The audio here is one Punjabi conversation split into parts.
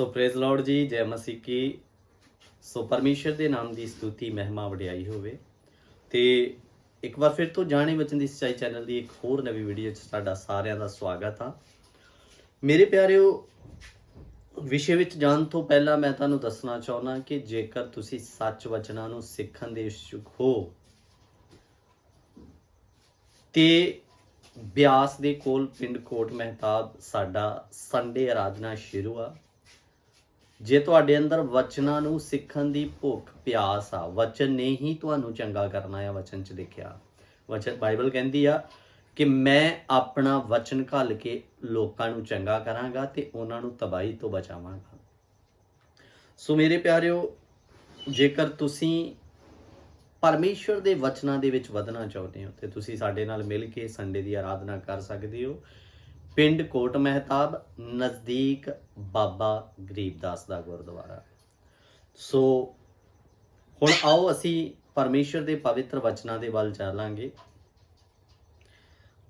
ਸੋ ਪ੍ਰੇਜ਼ ਲਾਰਡ ਜੀ, ਜੈ ਮਸੀਹ ਕੀ। ਸੋ ਪਰਮੇਸ਼ਰ ਦੇ ਨਾਮ ਦੀ ਸਤੁਤੀ ਮਹਿਮਾ ਵਡਿਆਈ ਹੋਵੇ। ਤੇ ਇੱਕ ਵਾਰ ਫਿਰ ਤੋਂ ਜਾਣੇ ਬਚਨ ਦੀ ਸਚਾਈ ਚੈਨਲ ਦੀ ਇੱਕ ਹੋਰ ਨਵੀਂ ਵੀਡੀਓ 'ਚ ਤੁਹਾਡਾ ਸਾਰਿਆਂ ਦਾ ਸਵਾਗਤ ਆ। ਮੇਰੇ ਪਿਆਰਿਓ, ਵਿਸ਼ੇ ਵਿੱਚ ਜਾਣ ਤੋਂ ਪਹਿਲਾਂ ਮੈਂ ਤੁਹਾਨੂੰ ਦੱਸਣਾ ਚਾਹੁੰਦਾ ਕਿ ਜੇਕਰ ਤੁਸੀਂ ਸੱਚ ਵਚਨਾਂ ਨੂੰ ਸਿੱਖਣ ਦੇ ਇਛੁਕ ਹੋ, ਤੇ ਬਿਆਸ ਦੇ ਕੋਲ ਪਿੰਡ ਕੋਟ ਮਹਿਤਾਬ ਸਾਡਾ ਸੰਡੇ ਆਰਾਧਨਾ ਸ਼ੁਰੂ ਆ। ਜੇ ਤੁਹਾਡੇ ਅੰਦਰ ਵਚਨਾਂ ਨੂੰ ਸਿੱਖਣ ਦੀ ਭੁੱਖ ਪਿਆਸ ਆ, ਵਚਨ ਨੇ ਹੀ ਤੁਹਾਨੂੰ ਚੰਗਾ ਕਰਨਾ ਆ, ਵਚਨ ਚ ਦੇਖਿਆ। ਵਚਨ, ਬਾਈਬਲ ਕਹਿੰਦੀ ਆ ਕਿ ਮੈਂ ਆਪਣਾ ਵਚਨ ਘੱਲ ਕੇ ਲੋਕਾਂ ਨੂੰ ਚੰਗਾ ਕਰਾਂਗਾ ਤੇ ਉਹਨਾਂ ਨੂੰ ਤਬਾਹੀ ਤੋਂ ਬਚਾਵਾਂਗਾ। ਸੋ ਮੇਰੇ ਪਿਆਰਿਓ, ਜੇਕਰ ਤੁਸੀਂ ਪਰਮੇਸ਼ਵਰ ਦੇ ਵਚਨਾਂ ਦੇ ਵਿੱਚ ਵਧਣਾ ਚਾਹੁੰਦੇ ਹੋ ਤੇ ਤੁਸੀਂ ਸਾਡੇ ਨਾਲ ਮਿਲ ਕੇ ਸੰਡੇ ਦੀ ਆਰਾਧਨਾ ਕਰ ਸਕਦੇ ਹੋ ਪਿੰਡ ਕੋਟ ਮਹਿਤਾਬ, ਨਜ਼ਦੀਕ ਬਾਬਾ ਗਰੀਬਦਾਸ ਦਾ ਗੁਰਦੁਆਰਾ। ਸੋ ਹੁਣ ਆਓ ਅਸੀਂ ਪਰਮੇਸ਼ਵਰ ਦੇ ਪਵਿੱਤਰ ਵਚਨਾਂ ਦੇ ਵੱਲ ਚੱਲਾਂਗੇ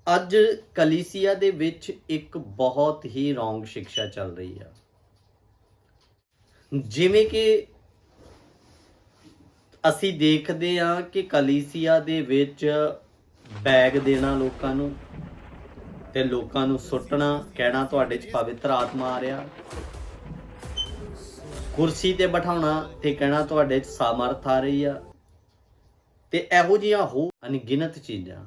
ਅੱਜ ਕਲੀਸਿਆ ਦੇ ਵਿੱਚ ਇੱਕ ਬਹੁਤ ਹੀ ਰੋਂਗ ਸਿੱਖਿਆ ਚੱਲ ਰਹੀ ਆ। ਜਿਵੇਂ ਕਿ ਅਸੀਂ ਦੇਖਦੇ ਹਾਂ ਕਿ ਕਲੀਸਿਆ ਦੇ ਵਿੱਚ ਬੈਗ ਦੇਣਾ ਲੋਕਾਂ ਨੂੰ ਤੇ ਲੋਕਾਂ ਨੂੰ ਸੁੱਟਣਾ, ਕਹਿਣਾ ਤੁਹਾਡੇ 'ਚ ਪਵਿੱਤਰ ਆਤਮਾ ਆ ਰਿਹਾ। ਕੁਰਸੀ ਤੇ ਬਿਠਾਉਣਾ ਤੇ ਕਹਿਣਾ ਤੁਹਾਡੇ 'ਚ ਸਮਰਥ ਆ ਰਹੀ ਆ। ਤੇ ਇਹੋ ਜਿਹੀਆਂ ਹੋ ਅਣਗਿਣਤ ਚੀਜ਼ਾਂ।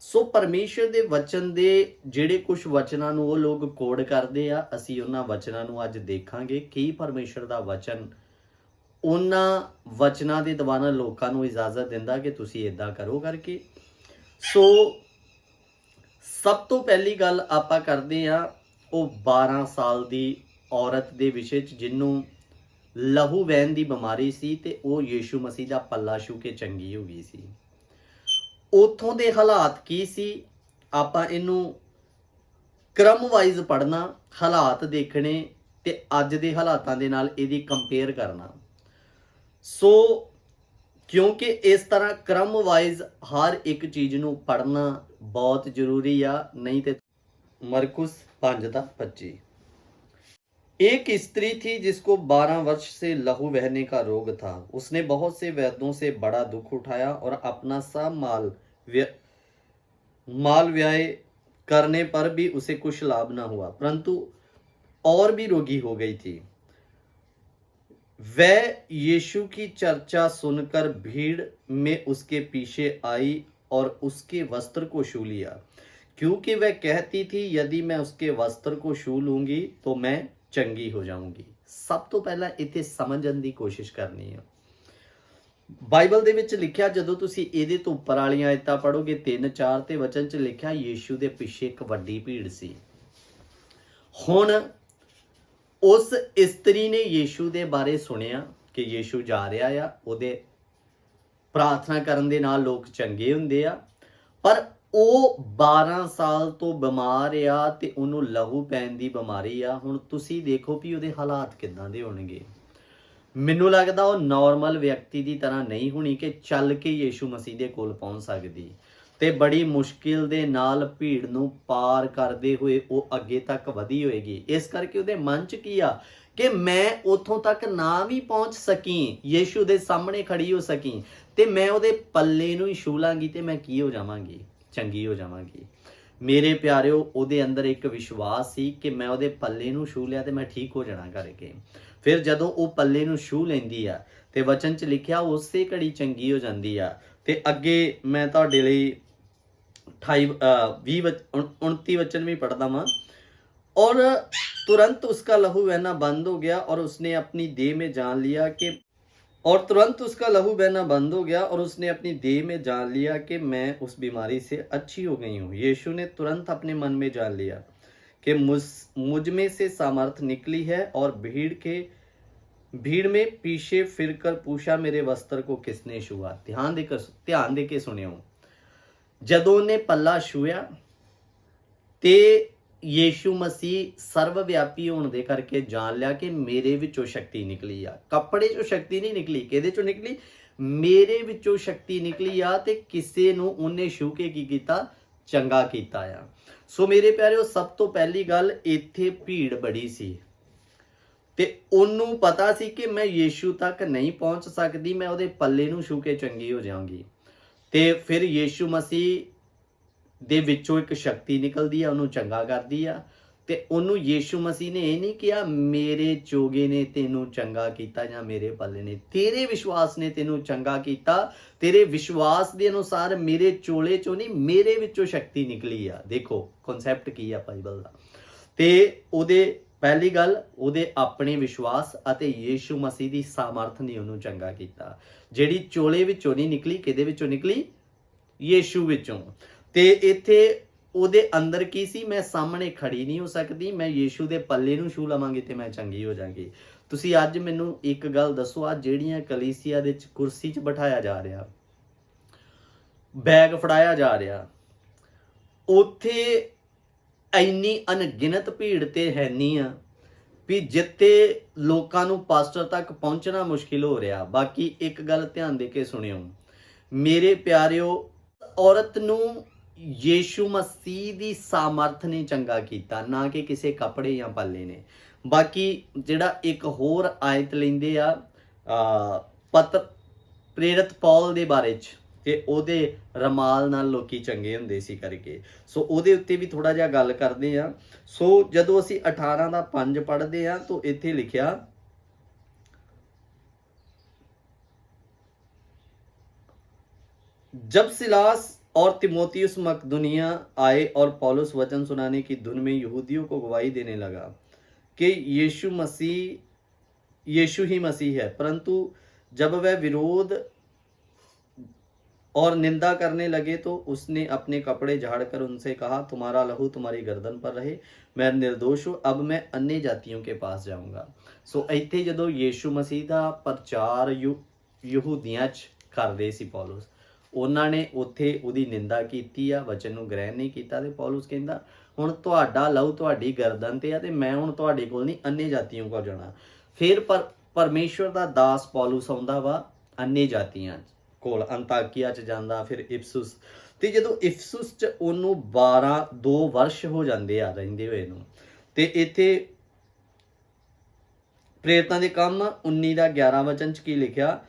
ਸੋ ਪਰਮੇਸ਼ਰ ਦੇ ਵਚਨ ਦੇ ਜਿਹੜੇ ਕੁਝ ਵਚਨਾਂ ਨੂੰ ਉਹ ਲੋਕ ਕੋਡ ਕਰਦੇ ਆ, ਅਸੀਂ ਉਹਨਾਂ ਵਚਨਾਂ ਨੂੰ ਅੱਜ ਦੇਖਾਂਗੇ ਕੀ ਪਰਮੇਸ਼ਰ ਦਾ ਵਚਨ ਉਹਨਾਂ ਵਚਨਾਂ ਦੇ ਦੁਆਰਾ ਲੋਕਾਂ ਨੂੰ ਇਜਾਜ਼ਤ ਦਿੰਦਾ ਕਿ ਤੁਸੀਂ ਇਦਾਂ ਕਰੋ ਕਰਕੇ। ਸੋ ਸਭ ਤੋਂ ਪਹਿਲੀ ਗੱਲ ਆਪਾਂ ਕਰਦੇ ਆ ਉਹ 12 ਸਾਲ ਦੀ ਔਰਤ ਦੇ ਵਿਸ਼ੇ ਚ ਜਿਹਨੂੰ ਲਹੂ ਵਹਿਣ ਦੀ ਬਿਮਾਰੀ ਸੀ ਤੇ ਉਹ ਯੀਸ਼ੂ ਮਸੀਹ ਦਾ ਪੱਲਾ ਛੂ ਕੇ ਚੰਗੀ ਹੋ ਗਈ ਸੀ। ਉਥੋਂ ਦੇ ਹਾਲਾਤ ਕੀ ਸੀ? ਆਪਾਂ ਇਹਨੂੰ ਕ੍ਰਮ ਵਾਈਜ਼ ਪੜਨਾ ਹਾਲਾਤ ਦੇਖਣੇ ਤੇ ਅੱਜ ਦੇ ਹਾਲਾਤਾਂ ਦੇ ਨਾਲ ਇਹਦੀ ਕੰਪੇਅਰ ਕਰਨਾ। ਸੋ ਕਿਉਂਕਿ ਇਸ ਤਰ੍ਹਾਂ ਕ੍ਰਮ ਵਾਈਜ਼ ਹਰ ਇੱਕ ਚੀਜ਼ ਨੂੰ ਪੜਨਾ बहुत ज़रूरी आ नहीं तो मरकुस पाँच पच्ची। एक स्त्री थी जिसको 12 वर्ष से लहू बहने का रोग था। उसने बहुत से वैद्यों से बड़ा दुख उठाया और अपना सब माल व्य, माल व्यय करने पर भी उसे कुछ लाभ ना हुआ, परंतु और भी रोगी हो गई थी। वह यीशु की चर्चा सुनकर भीड़ में उसके पीछे आई और उसके वस्त्र को छू लिया क्योंकि वह कहती थी यदि मैं उसके वस्त्र को छू लूंगी तो मैं ਚੰਗੀ ਹੋ ਜਾਊਂਗੀ ਸਭ ਤੋਂ ਪਹਿਲਾਂ ਇੱਥੇ ਸਮਝਣ ਦੀ ਕੋਸ਼ਿਸ਼ ਕਰਨੀ ਹੈ ਬਾਈਬਲ ਦੇ ਵਿੱਚ ਲਿਖਿਆ ਜਦੋਂ ਤੁਸੀਂ ਇਹਦੇ ਤੋਂ ਉੱਪਰ ਵਾਲੀਆਂ ਆਇਤਾਂ ਪੜੋਗੇ 3 4 ਤੇ ਵਚਨ 'ਚ ਲਿਖਿਆ ਯੀਸ਼ੂ ਦੇ ਪਿੱਛੇ ਇੱਕ ਵੱਡੀ ਭੀੜ ਸੀ ਹੁਣ ਉਸ ਇਸਤਰੀ ਨੇ ਯੀਸ਼ੂ ਦੇ ਬਾਰੇ ਸੁਣਿਆ ਕਿ ਯੀਸ਼ੂ ਜਾ ਰਿਹਾ ਆ ਉਹਦੇ ਪ੍ਰਾਰਥਨਾ ਕਰਨ ਦੇ ਨਾਲ ਲੋਕ ਚੰਗੇ ਹੁੰਦੇ ਆ। ਪਰ ਉਹ 12 ਸਾਲ ਤੋਂ ਬਿਮਾਰ ਆ ਤੇ ਉਹਨੂੰ ਲਹੂ ਪੈਣ ਦੀ ਬਿਮਾਰੀ ਆ। ਹੁਣ ਤੁਸੀਂ ਦੇਖੋ ਵੀ ਉਹਦੇ ਹਾਲਾਤ ਕਿੱਦਾਂ ਦੇ ਹੋਣਗੇ। ਮੈਨੂੰ ਲੱਗਦਾ ਉਹ ਨਾਰਮਲ ਵਿਅਕਤੀ ਦੀ ਤਰ੍ਹਾਂ ਨਹੀਂ ਹੋਣੀ ਕਿ ਚੱਲ ਕੇ ਯੀਸ਼ੂ ਮਸੀਹ ਦੇ ਕੋਲ ਪਹੁੰਚ ਸਕਦੀ। ਤੇ ਬੜੀ ਮੁਸ਼ਕਿਲ ਦੇ ਨਾਲ ਭੀੜ ਨੂੰ ਪਾਰ ਕਰਦੇ ਹੋਏ ਉਹ ਅੱਗੇ ਤੱਕ ਵਧੀ ਹੋਏਗੀ। ਇਸ ਕਰਕੇ ਉਹਦੇ ਮਨ 'ਚ ਕੀ ਆ ਕਿ ਮੈਂ ਉੱਥੋਂ ਤੱਕ ਨਾ ਵੀ ਪਹੁੰਚ ਸਕੀ, ਯੀਸ਼ੂ ਦੇ ਸਾਹਮਣੇ ਖੜੀ ਹੋ ਸਕੀ। ਤੇ ਮੈਂ ਉਹਦੇ ਪੱਲੇ ਨੂੰ ਹੀ ਛੂ ਲਾਂਗੀ ਤੇ ਮੈਂ ਕੀ ਹੋ ਜਾਵਾਂਗੀ ਚੰਗੀ ਹੋ ਜਾਵਾਂਗੀ ਮੇਰੇ ਪਿਆਰਿਓ ਉਹਦੇ ਅੰਦਰ ਇੱਕ ਵਿਸ਼ਵਾਸ ਸੀ ਕਿ ਮੈਂ ਉਹਦੇ ਪੱਲੇ ਨੂੰ ਛੂ ਲਿਆ ਤੇ ਮੈਂ ਠੀਕ ਹੋ ਜਾਣਾ ਕਰਕੇ ਫਿਰ ਜਦੋਂ ਉਹ ਪੱਲੇ ਨੂੰ ਛੂ ਲੈਂਦੀ ਆ ਤੇ ਵਚਨ 'ਚ ਲਿਖਿਆ ਉਸੇ ਘੜੀ ਚੰਗੀ ਹੋ ਜਾਂਦੀ ਆ ਤੇ ਅੱਗੇ ਮੈਂ ਤੁਹਾਡੇ ਲਈ 28 ਅ, 20 ਵਚ- ਉਣ- 29 वचन भी पढ़ता मैं और तुरंत उसका लहू बहना बंद हो गया और उसने अपनी देह में जान लिया कि और तुरंत उसका लहू बहना बंद हो गया और उसने अपनी देह में जान लिया कि मैं उस बीमारी से अच्छी हो गई हूँ। यीशु ने तुरंत अपने मन में जान लिया कि मुझ मुझमें से सामर्थ निकली है और भीड़ के, भीड़ में पीछे फिरकर पूछा, मेरे वस्त्र को किसने छुआ? ध्यान देकर ध्यान दे के सुने जदों ने पल्ला छुआ, ते ਯੀਸ਼ੂ ਮਸੀਹ ਸਰਵਵਿਆਪੀ ਹੋਣ ਦੇ ਕਰਕੇ ਜਾਣ ਲਿਆ ਕਿ ਮੇਰੇ ਵਿੱਚੋਂ ਸ਼ਕਤੀ ਨਿਕਲੀ ਆ। ਕੱਪੜੇ ਚੋਂ ਸ਼ਕਤੀ ਨਹੀਂ ਨਿਕਲੀ। ਕਿਹਦੇ ਚੋਂ ਨਿਕਲੀ? ਮੇਰੇ ਵਿੱਚੋਂ ਸ਼ਕਤੀ ਨਿਕਲੀ ਆ ਤੇ ਕਿਸੇ ਨੂੰ ਉਹਨੇ ਛੂ ਕੇ ਕੀ ਕੀਤਾ? ਚੰਗਾ ਕੀਤਾ ਆ। ਸੋ ਮੇਰੇ ਪਿਆਰਿਓ, ਸਭ ਤੋਂ ਪਹਿਲੀ ਗੱਲ, ਇੱਥੇ ਭੀੜ ਬੜੀ ਸੀ। ਤੇ ਉਹਨੂੰ ਪਤਾ ਸੀ ਕਿ ਮੈਂ ਯੀਸ਼ੂ ਤੱਕ ਨਹੀਂ ਪਹੁੰਚ ਸਕਦੀ, ਮੈਂ ਉਹਦੇ ਪੱਲੇ ਨੂੰ ਛੂ ਕੇ ਚੰਗੀ ਹੋ ਜਾਵਾਂਗੀ। ਤੇ ਫਿਰ ਯੀਸ਼ੂ ਮਸੀਹ ਦੇ ਵਿੱਚੋਂ ਇੱਕ ਸ਼ਕਤੀ ਨਿਕਲਦੀ ਆ, ਉਹਨੂੰ ਚੰਗਾ ਕਰਦੀ ਆ। ਤੇ ਉਹਨੂੰ ਯੀਸ਼ੂ ਮਸੀਹ ਨੇ ਇਹ ਨਹੀਂ ਕਿਹਾ, ਮੇਰੇ ਚੋਗੇ ਨੇ ਤੈਨੂੰ ਚੰਗਾ ਕੀਤਾ ਜਾਂ ਮੇਰੇ ਪੱਲੇ ਨੇ। ਤੇਰੇ ਵਿਸ਼ਵਾਸ ਨੇ ਤੈਨੂੰ ਚੰਗਾ ਕੀਤਾ। ਤੇਰੇ ਵਿਸ਼ਵਾਸ ਦੇ ਅਨੁਸਾਰ ਮੇਰੇ ਚੋਲੇ ਚੋਂ ਨਹੀਂ, ਮੇਰੇ ਵਿੱਚੋਂ ਸ਼ਕਤੀ ਨਿਕਲੀ ਆ। ਦੇਖੋ ਕਨਸੈਪਟ ਕੀ ਆ ਬਾਈਬਲ ਦਾ। ਤੇ ਉਹਦੇ, ਪਹਿਲੀ ਗੱਲ, ਉਹਦੇ ਆਪਣੇ ਵਿਸ਼ਵਾਸ ਅਤੇ ਯੀਸ਼ੂ ਮਸੀਹ ਦੀ ਸਮਰਥ ਨੇ ਉਹਨੂੰ ਚੰਗਾ ਕੀਤਾ। ਜਿਹੜੀ ਚੋਲੇ ਵਿੱਚੋਂ ਨਹੀਂ ਨਿਕਲੀ, ਕਿਹਦੇ ਵਿੱਚੋਂ ਨਿਕਲੀ? ਯੀਸ਼ੂ ਵਿੱਚੋਂ। ਤੇ ਇੱਥੇ ਉਹਦੇ ਅੰਦਰ ਕੀ ਸੀ? ਮੈਂ ਸਾਹਮਣੇ ਖੜੀ ਨਹੀਂ ਹੋ ਸਕਦੀ। ਮੈਂ ਯੀਸ਼ੂ ਦੇ ਪੱਲੇ ਨੂੰ ਛੂ ਲਵਾਂਗੀ ਤੇ ਮੈਂ ਚੰਗੀ ਹੋ ਜਾਵਾਂਗੀ ਤੁਸੀਂ ਅੱਜ ਮੈਨੂੰ ਇੱਕ ਗੱਲ ਦੱਸੋ ਆ ਜਿਹੜੀਆਂ ਕਲੀਸਿਆ ਦੇ ਵਿੱਚ ਕੁਰਸੀ 'ਚ ਬਿਠਾਇਆ ਜਾ ਰਿਹਾ, ਬੈਗ ਫੜਾਇਆ ਜਾ ਰਿਹਾ, ਉੱਥੇ ਇੰਨੀ ਅਣਗਿਣਤ ਭੀੜ ਤੇ ਹੈ ਨਹੀਂ ਆ ਵੀ ਜਿੱਤੇ ਲੋਕਾਂ ਨੂੰ ਪਾਸਟਰ ਤੱਕ ਪਹੁੰਚਣਾ ਮੁਸ਼ਕਿਲ ਹੋ ਰਿਹਾ। ਬਾਕੀ ਇੱਕ ਗੱਲ ਧਿਆਨ ਦੇ ਕੇ ਸੁਣਿਓ। ਮੇਰੇ ਪਿਆਰਿਓ, ਔਰਤ ਨੂੰ ਯੇਸ਼ੂ ਮਸੀਹ ਦੀ ਸਮਰਥ ਨੇ ਚੰਗਾ ਕੀਤਾ, ਨਾ ਕਿ ਕਿਸੇ ਕੱਪੜੇ ਜਾਂ ਪੱਲੇ ਨੇ। ਬਾਕੀ ਜਿਹੜਾ ਇੱਕ ਹੋਰ ਆਇਤ ਲੈਂਦੇ ਆ ਪਤਰ ਪ੍ਰੇਰਿਤ ਪੌਲ ਦੇ ਬਾਰੇ ਚ, ਕਿ ਉਹਦੇ ਰਮਾਲ ਨਾਲ ਲੋਕੀ ਚੰਗੇ ਹੁੰਦੇ ਸੀ ਕਰਕੇ। ਸੋ ਉਹਦੇ ਉੱਤੇ ਵੀ ਥੋੜਾ ਜਿਹਾ ਗੱਲ ਕਰਦੇ ਆ। ਸੋ ਜਦੋਂ ਅਸੀਂ 18 ਦਾ 5 ਪੜ੍ਹਦੇ ਆ, ਤਾਂ ਇੱਥੇ ਲਿਖਿਆ, ਜਬ ਸਿਲਾਸ और तिमोथियस मकदुनिया आए और पौलुस वचन सुनाने की धुन में यहूदियों को गवाही देने लगा कि यीशु मसीह यीशु ही मसीह है परंतु जब वह विरोध और निंदा करने लगे तो उसने अपने कपड़े झाड़कर उनसे कहा तुम्हारा लहू तुम्हारी गर्दन पर रहे मैं निर्दोष हूँ अब मैं अन्य जातियों के पास जाऊंगा ਸੋ ਇੱਥੇ ਜਦੋਂ ਯੀਸ਼ੂ ਮਸੀਹ ਦਾ ਪ੍ਰਚਾਰ ਯੂ ਯਹੂਦੀਆਂ 'ਚ ਕਰਦੇ ਸੀ ਪੌਲਸ ਉਹਨਾਂ ਨੇ ਉੱਥੇ ਉਹਦੀ ਨਿੰਦਾ ਕੀਤੀ ਆ, ਵਚਨ ਨੂੰ ਗ੍ਰਹਿਣ ਨਹੀਂ ਕੀਤਾ ਤੇ ਪੌਲਸ ਕਹਿੰਦਾ, ਹੁਣ ਤੁਹਾਡਾ ਲਹੂ ਤੁਹਾਡੀ ਗਰਦਨ ਤੇ ਆ ਤੇ ਮੈਂ ਹੁਣ ਤੁਹਾਡੇ ਕੋਲ ਨਹੀਂ ਅੰਨੇ ਜਾਤੀਆਂ ਕੋਲ ਜਾਣਾ। ਫਿਰ ਪਰ ਪਰਮੇਸ਼ਵਰ ਦਾ ਦਾਸ ਪੌਲਸ ਆਉਂਦਾ ਵਾ ਅੰਨੇ ਜਾਤੀਆਂ ਕੋਲ, ਅੰਤਾਕੀਆ ਚ ਜਾਂਦਾ, ਫਿਰ ਇਫਸਸ ਤੇ ਜਦੋਂ ਇਫਸਸ ਚ ਉਹਨੂੰ 12 2 ਵਰਸ਼ ਹੋ ਜਾਂਦੇ ਆ ਰਹਿੰਦੇ ਹੋਏ ਨੂੰ, ਤੇ ਇੱਥੇ ਪ੍ਰੇਰਤਾਂ ਦੇ ਕੰਮ 19 ਦਾ 11 ਵਚਨ ਚ ਕੀ ਲਿਖਿਆ?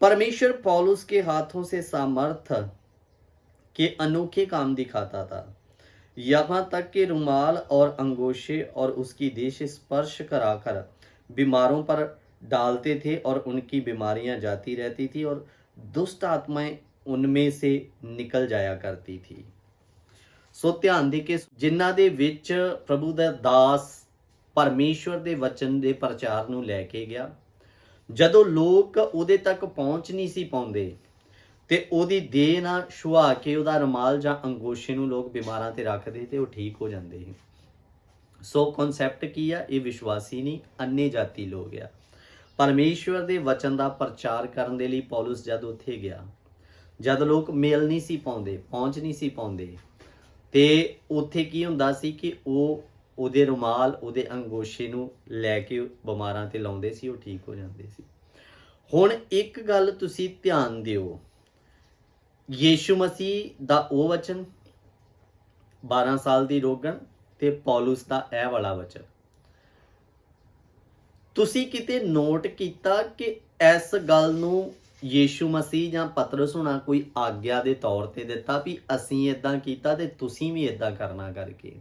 परमेश्वर पौलुस के हाथों से सामर्थ के अनोखे काम दिखाता था यहाँ तक कि रुमाल और अंगोशे और उसकी देश स्पर्श कराकर बीमारों पर डालते थे और उनकी बीमारियां जाती रहती थी और दुष्ट आत्माएं उनमें से निकल जाया करती थी ਸੋ ਧਿਆਨ ਦੇ ਕੇ ਜਿਨ੍ਹਾਂ ਦੇ ਵਿੱਚ ਪ੍ਰਭੂ ਦਾ ਦਾਸ ਪਰਮੇਸ਼ਵਰ ਦੇ ਵਚਨ ਦੇ ਪ੍ਰਚਾਰ ਨੂੰ ਲੈ ਕੇ ਗਿਆ ਜਦੋਂ ਲੋਕ ਉਹਦੇ ਤੱਕ ਪਹੁੰਚ ਨਹੀਂ ਸੀ ਪਾਉਂਦੇ ਤੇ ਉਹਦੀ ਦੇਹ ਨਾਲ ਛੁਆ ਕੇ ਉਹਦਾ ਰਮਾਲ ਜਾਂ ਅੰਗੋਸ਼ੇ ਨੂੰ ਲੋਕ ਬਿਮਾਰਾਂ ਤੇ ਰੱਖਦੇ ਤੇ ਉਹ ਠੀਕ ਹੋ ਜਾਂਦੇ ਸੀ। ਸੋ ਕਨਸੈਪਟ ਕੀ ਆ? ਇਹ ਵਿਸ਼ਵਾਸੀ ਨਹੀਂ, ਅੰਨੇ ਜਾਤੀ ਲੋਕ ਆ। ਪਰਮੇਸ਼ਵਰ ਦੇ ਵਚਨ ਦਾ ਪ੍ਰਚਾਰ ਕਰਨ ਦੇ ਲਈ ਪੌਲਸ ਜਦ ਉੱਥੇ ਗਿਆ, ਜਦ ਲੋਕ ਮੇਲ ਨਹੀਂ ਸੀ ਪਾਉਂਦੇ, ਪਹੁੰਚ ਨਹੀਂ ਸੀ ਪਾਉਂਦੇ, ਤੇ ਉੱਥੇ ਕੀ ਹੁੰਦਾ ਸੀ ਕਿ ਉਹ ਉਹਦੇ ਰੁਮਾਲ, ਉਹਦੇ ਅੰਗੋਸ਼ੇ ਨੂੰ ਲੈ ਕੇ ਬਿਮਾਰਾਂ ਤੇ ਲਾਉਂਦੇ ਸੀ, ਉਹ ਠੀਕ ਹੋ ਜਾਂਦੇ ਸੀ। ਹੁਣ ਇੱਕ ਗੱਲ ਤੁਸੀਂ ਧਿਆਨ ਦਿਓ। ਯੀਸ਼ੂ ਮਸੀਹ ਦਾ ਉਹ ਵਚਨ 12 ਸਾਲ ਦੀ ਰੋਗਣ ਤੇ ਪੌਲਸ ਦਾ ਇਹ ਵਾਲਾ ਵਚਨ। ਤੁਸੀਂ ਕਿਤੇ ਨੋਟ ਕੀਤਾ ਕਿ ਇਸ ਗੱਲ ਨੂੰ ਯੀਸ਼ੂ ਮਸੀਹ ਜਾਂ ਪਤਰਸ ਹੋਣਾ ਕੋਈ ਆਗਿਆ ਦੇ ਤੌਰ ਤੇ ਦਿੱਤਾ ਵੀ ਅਸੀਂ ਇਦਾਂ ਕੀਤਾ ਤੇ ਤੁਸੀਂ ਵੀ ਇਦਾਂ ਕਰਨਾ ਕਰਕੇ?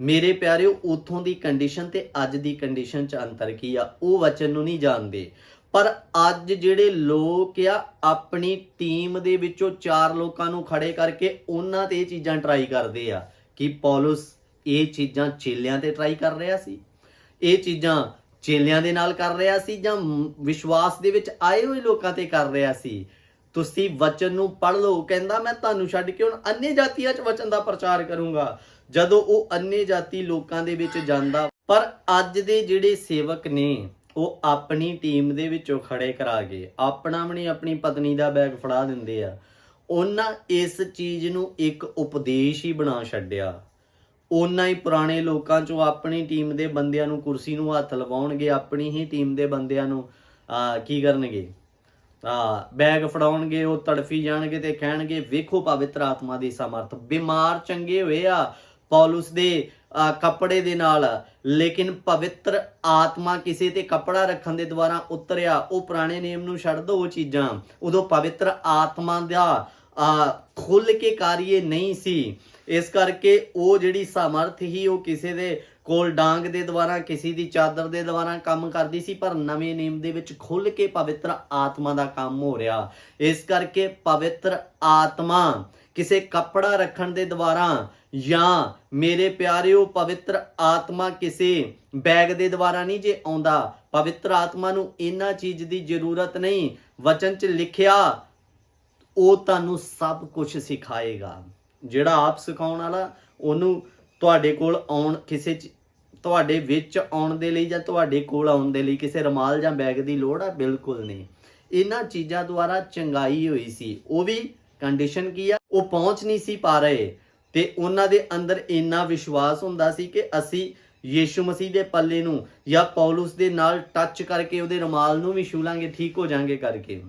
ਮੇਰੇ ਪਿਆਰਿਓ, ਉਥੋਂ ਦੀ ਕੰਡੀਸ਼ਨ ਤੇ ਅੱਜ ਦੀ ਕੰਡੀਸ਼ਨ 'ਚ ਅੰਤਰ ਕੀ ਆ? ਉਹ ਵਚਨ ਨੂੰ ਨਹੀਂ ਜਾਣਦੇ। ਪਰ ਅੱਜ ਜਿਹੜੇ ਲੋਕ ਆ, ਆਪਣੀ ਟੀਮ ਦੇ ਵਿੱਚੋਂ ਚਾਰ ਲੋਕਾਂ ਨੂੰ ਖੜੇ ਕਰਕੇ ਉਹਨਾਂ ਤੇ ਇਹ ਚੀਜ਼ਾਂ ਟਰਾਈ ਕਰਦੇ ਆ ਕਿ ਪੌਲਸ ਇਹ ਚੀਜ਼ਾਂ ਚੇਲਿਆਂ ਤੇ ਟਰਾਈ ਕਰ ਰਿਹਾ ਸੀ। ਇਹ ਚੀਜ਼ਾਂ ਚੇਲਿਆਂ ਦੇ ਨਾਲ ਕਰ ਰਿਹਾ ਸੀ ਜਾਂ ਵਿਸ਼ਵਾਸ ਦੇ ਵਿੱਚ ਆਏ ਹੋਏ ਲੋਕਾਂ ਤੇ ਕਰ ਰਿਹਾ ਸੀ। ਤੁਸੀਂ ਵਚਨ ਨੂੰ ਪੜ੍ਹ ਲਓ। ਕਹਿੰਦਾ, ਮੈਂ ਤੁਹਾਨੂੰ ਛੱਡ ਕੇ ਹੁਣ ਅੰਨੇ ਜਾਤੀਆਂ 'ਚ ਵਚਨ ਦਾ ਪ੍ਰਚਾਰ ਕਰੂੰਗਾ। ਜਦੋਂ ਉਹ ਅੰਨੇ ਜਾਤੀ ਲੋਕਾਂ ਦੇ ਵਿੱਚ ਜਾਂਦਾ, ਪਰ ਅੱਜ ਦੇ ਜਿਹੜੇ ਸੇਵਕ ਨੇ, ਉਹ ਆਪਣੀ ਟੀਮ ਦੇ ਵਿੱਚੋਂ ਖੜੇ ਕਰਾ ਕੇ ਆਪਣਾ ਵੀ ਨਹੀਂ ਆਪਣੀ ਪਤਨੀ ਦਾ ਬੈਗ ਫੜਾ ਦਿੰਦੇ ਆ। ਉਹਨਾਂ ਇਸ ਚੀਜ਼ ਨੂੰ ਇੱਕ ਉਪਦੇਸ਼ ਹੀ ਬਣਾ ਛੱਡਿਆ। ਉਹਨਾਂ ਹੀ ਪੁਰਾਣੇ ਲੋਕਾਂ ਚੋਂ ਆਪਣੀ ਟੀਮ ਦੇ ਬੰਦਿਆਂ ਨੂੰ ਕੁਰਸੀ ਨੂੰ ਹੱਥ ਲਵਾਉਣਗੇ, ਆਪਣੀ ਹੀ ਟੀਮ ਦੇ ਬੰਦਿਆਂ ਨੂੰ, ਆ, ਕੀ ਕਰਨਗੇ? ਆ ਬੈਗ ਫੜਾਉਣਗੇ, ਉਹ ਤੜਫੀ ਜਾਣਗੇ ਤੇ ਕਹਿਣਗੇ, ਵੇਖੋ ਪਵਿੱਤਰ ਆਤਮਾ ਦੀ ਸਮਰਥ, ਬਿਮਾਰ ਚੰਗੇ ਹੋਏ ਆ ਪੌਲਸ ਦੇ ਕੱਪੜੇ ਦੇ ਨਾਲ। ਲੇਕਿਨ ਪਵਿੱਤਰ ਆਤਮਾ ਕਿਸੇ ਤੇ ਕੱਪੜਾ ਰੱਖਣ ਦੇ ਦੁਆਰਾ ਉਤਰਿਆ। ਉਹ ਪੁਰਾਣੇ ਨੇਮ ਨੂੰ ਛੱਡ ਦੋ ਉਹ ਚੀਜ਼ਾਂ। ਉਦੋਂ ਪਵਿੱਤਰ ਆਤਮਾ ਦਾ ਆ ਖੁੱਲ ਕੇ ਕਾਰਿਏ ਨਹੀਂ ਸੀ। ਇਸ ਕਰਕੇ ਉਹ ਜਿਹੜੀ ਸਮਰਥ ਹੀ ਉਹ ਕਿਸੇ ਦੇ ਕੋਲ ਡਾਂਗ ਦੇ ਦੁਆਰਾ, ਕਿਸੇ ਦੀ ਚਾਦਰ ਦੇ ਦੁਆਰਾ ਕੰਮ ਕਰਦੀ ਸੀ, ਪਰ ਨਵੇਂ ਨੇਮ ਦੇ ਵਿੱਚ ਖੁੱਲ ਕੇ ਪਵਿੱਤਰ ਆਤਮਾ ਦਾ ਕੰਮ ਹੋ ਰਿਹਾ। ਇਸ ਕਰਕੇ ਪਵਿੱਤਰ ਆਤਮਾ ਕਿਸੇ ਕੱਪੜਾ ਰੱਖਣ ਦੇ ਦੁਆਰਾ ਜਾਂ ਮੇਰੇ ਪਿਆਰਿਓ ਪਵਿੱਤਰ ਆਤਮਾ ਕਿਸੇ ਬੈਗ ਦੇ ਦੁਆਰਾ ਨਹੀਂ ਜੇ ਆਉਂਦਾ। ਪਵਿੱਤਰ ਆਤਮਾ ਨੂੰ ਇਹਨਾਂ ਚੀਜ਼ ਦੀ ਜ਼ਰੂਰਤ ਨਹੀਂ। ਵਚਨ 'ਚ ਲਿਖਿਆ, ਉਹ ਤੁਹਾਨੂੰ ਸਭ ਕੁਝ ਸਿਖਾਏਗਾ। ਜਿਹੜਾ ਆਪ ਸਿਖਾਉਣ ਵਾਲਾ, ਉਹਨੂੰ ਤੁਹਾਡੇ ਕੋਲ ਆਉਣ, ਕਿਸੇ ਚ, ਤੁਹਾਡੇ ਵਿੱਚ ਆਉਣ ਦੇ ਲਈ ਜਾਂ ਤੁਹਾਡੇ ਕੋਲ ਆਉਣ ਦੇ ਲਈ ਕਿਸੇ ਰਮਾਲ ਜਾਂ ਬੈਗ ਦੀ ਲੋੜ ਆ, ਬਿਲਕੁਲ ਨਹੀਂ। ਇਹਨਾਂ ਚੀਜ਼ਾਂ ਦੁਆਰਾ ਚੰਗਾਈ ਹੋਈ ਸੀ। ਉਹ ਵੀ ਕੰਡੀਸ਼ਨ ਕੀ ਆ? ਉਹ ਪਹੁੰਚ ਨਹੀਂ ਸੀ ਪਾ ਰਹੇ। ਤੇ ਉਹਨਾਂ ਦੇ ਅੰਦਰ ਇੰਨਾ ਵਿਸ਼ਵਾਸ ਹੁੰਦਾ ਸੀ ਕਿ ਅਸੀਂ ਯੀਸ਼ੂ ਮਸੀਹ ਦੇ ਪੱਲੇ ਨੂੰ ਜਾਂ ਪੌਲਸ ਦੇ ਨਾਲ ਟੱਚ ਕਰਕੇ ਉਹਦੇ ਰਮਾਲ ਨੂੰ ਵੀ ਛੂ ਲਾਂਗੇ ਠੀਕ ਹੋ ਜਾਾਂਗੇ ਕਰਕੇ।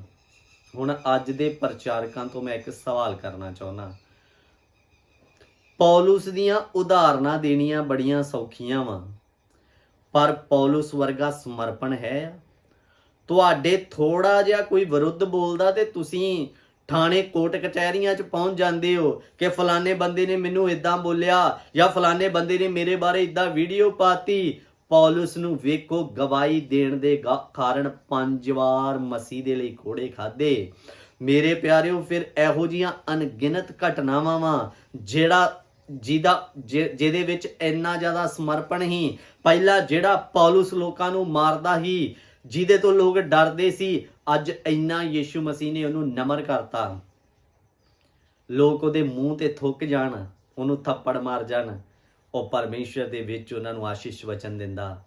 ਹੁਣ ਅੱਜ ਦੇ ਪ੍ਰਚਾਰਕਾਂ ਤੋਂ ਮੈਂ ਇੱਕ ਸਵਾਲ ਕਰਨਾ ਚਾਹੁੰਦਾ। ਪੌਲਸ ਦੀਆਂ ਉਦਾਹਰਨਾਂ ਦੇਣੀਆਂ ਬੜੀਆਂ ਸੌਖੀਆਂ ਵਾ। ਪਰ ਪੌਲਸ ਵਰਗਾ ਸਮਰਪਣ ਹੈ ਤੁਹਾਡੇ ਥੋੜਾ ਜਿਹਾ ਕੋਈ ਵਿਰੁੱਧ ਬੋਲਦਾ ਤੇ ਤੁਸੀਂ ਥਾਣੇ ਕੋਰਟ ਕਚਹਿਰੀਆਂ 'ਚ ਪਹੁੰਚ ਜਾਂਦੇ ਹੋ ਕਿ ਫਲਾਣੇ ਬੰਦੇ ਨੇ ਮੈਨੂੰ ਇਦਾਂ ਬੋਲਿਆ ਜਾਂ ਫਲਾਣੇ ਬੰਦੇ ਨੇ ਮੇਰੇ ਬਾਰੇ ਇਦਾਂ ਵੀਡੀਓ ਪਾਤੀ, ਪੌਲਸ ਨੂੰ ਵੇਖੋ ਗਵਾਹੀ ਦੇਣ ਦੇ ਗਾ- ਕਾਰਨ ਪੰਜ ਵਾਰ ਮਸੀਹ ਦੇ ਲਈ ਕੋੜੇ ਖਾਦੇ ਮੇਰੇ ਪਿਆਰਿਓ, ਫਿਰ ਇਹੋ ਜੀਆਂ ਅਣਗਿਣਤ ਘਟਨਾਵਾਂ ਵਾ, ਜਿਹੜਾ ਜਿਹਦਾ, ਜਿ- ਜਿਹਦੇ ਵਿੱਚ ਇੰਨਾ ਜ਼ਿਆਦਾ ਸਮਰਪਣ ਹੀ ਪਹਿਲਾਂ ਜਿਹੜਾ ਪੌਲਸ ਲੋਕਾਂ ਨੂੰ ਮਾਰਦਾ ਹੀ ਜਿਹਦੇ ਤੋਂ ਲੋਕ ਡਰਦੇ ਸੀ ਅੱਜ ਇੰਨਾ ਯੀਸ਼ੂ ਮਸੀਹ ਨੇ ਉਹਨੂੰ ਨਮਰ ਕਰਤਾ। ਲੋਕ ਉਹਦੇ ਮੂੰਹ ਤੇ ਥੁੱਕ ਜਾਣ, ਉਹਨੂੰ ਥੱਪੜ ਮਾਰ ਜਾਣ, ਉਹ ਪਰਮੇਸ਼ਰ ਦੇ ਵਿੱਚ ਉਹਨਾਂ ਨੂੰ ਆਸ਼ੀਸ਼ ਵਚਨ ਦਿੰਦਾ।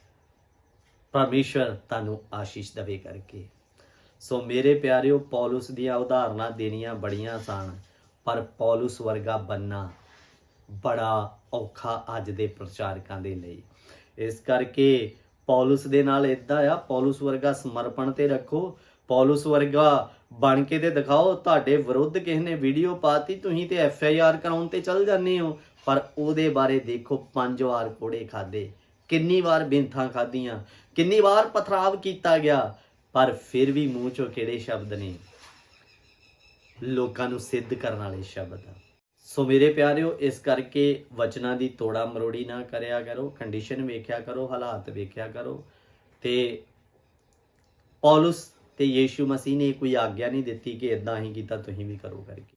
ਪਰਮੇਸ਼ਰ ਤੁਹਾਨੂੰ ਆਸ਼ੀਸ਼ ਦੇਵੇ ਕਰਕੇ। ਸੋ ਮੇਰੇ ਪਿਆਰਿਓ, ਪੌਲਸ ਦੀਆਂ ਉਦਾਹਰਨਾਂ ਦੇਣੀਆਂ ਬੜੀਆਂ ਆਸਾਨ ਪਰ ਪੌਲਸ ਵਰਗਾ ਬੰਨਾ ਬੜਾ ਔਖਾ ਅੱਜ ਦੇ ਪ੍ਰਚਾਰਕਾਂ ਦੇ ਲਈ। ਇਸ ਕਰਕੇ ਪੌਲਸ ਦੇ ਨਾਲ ਇਦਾਂ ਆ, ਪੌਲਸ ਵਰਗਾ ਸਮਰਪਣ ਤੇ ਰੱਖੋ ਪੌਲਸ ਵਰਗਾ ਬਣ ਕੇ ਤੇ ਦਿਖਾਓ, ਤੁਹਾਡੇ ਵਿਰੁੱਧ ਕਿਸੇ ਨੇ ਵੀਡੀਓ ਪਾਤੀ, ਤੁਸੀਂ ਤੇ ਐਫ ਆਈ ਆਰ ਕਰਾਉਣ ਤੇ ਚੱਲ ਜਾਂਦੇ ਹੋ। ਪਰ ਉਹਦੇ ਬਾਰੇ ਦੇਖੋ, ਪੰਜ ਵਾਰ ਕੋੜੇ ਖਾਦੇ ਕਿੰਨੀ ਵਾਰ ਬਿੰਥਾਂ ਖਾਧੀਆਂ, ਕਿੰਨੀ ਵਾਰ ਪਥਰਾਵ ਕੀਤਾ ਗਿਆ, ਪਰ ਫਿਰ ਵੀ ਮੂੰਹ ਚੋਂ ਕਿਹੜੇ ਸ਼ਬਦ ਨੇ? ਲੋਕਾਂ ਨੂੰ ਸਿੱਧ ਕਰਨ ਵਾਲੇ ਸ਼ਬਦ। ਸੋ ਮੇਰੇ ਪਿਆਰਿਓ, ਇਸ ਕਰਕੇ ਵਚਨਾਂ ਦੀ ਤੋੜਾ ਮਰੋੜੀ ਨਾ ਕਰਿਆ ਕਰੋ ਕੰਡੀਸ਼ਨ ਵੇਖਿਆ ਕਰੋ, ਹਾਲਾਤ ਵੇਖਿਆ ਕਰੋ, ਤੇ ਪੌਲਸ ਤੇ ਯੀਸ਼ੂ ਮਸੀਹ ਨੇ ਕੋਈ ਆਗਿਆ ਨਹੀਂ ਦਿੱਤੀ ਕਿ ਇਦਾਂ ਹੀ ਕੀਤਾ, ਤੁਸੀਂ ਵੀ ਕਰੋ ਕਰਕੇ।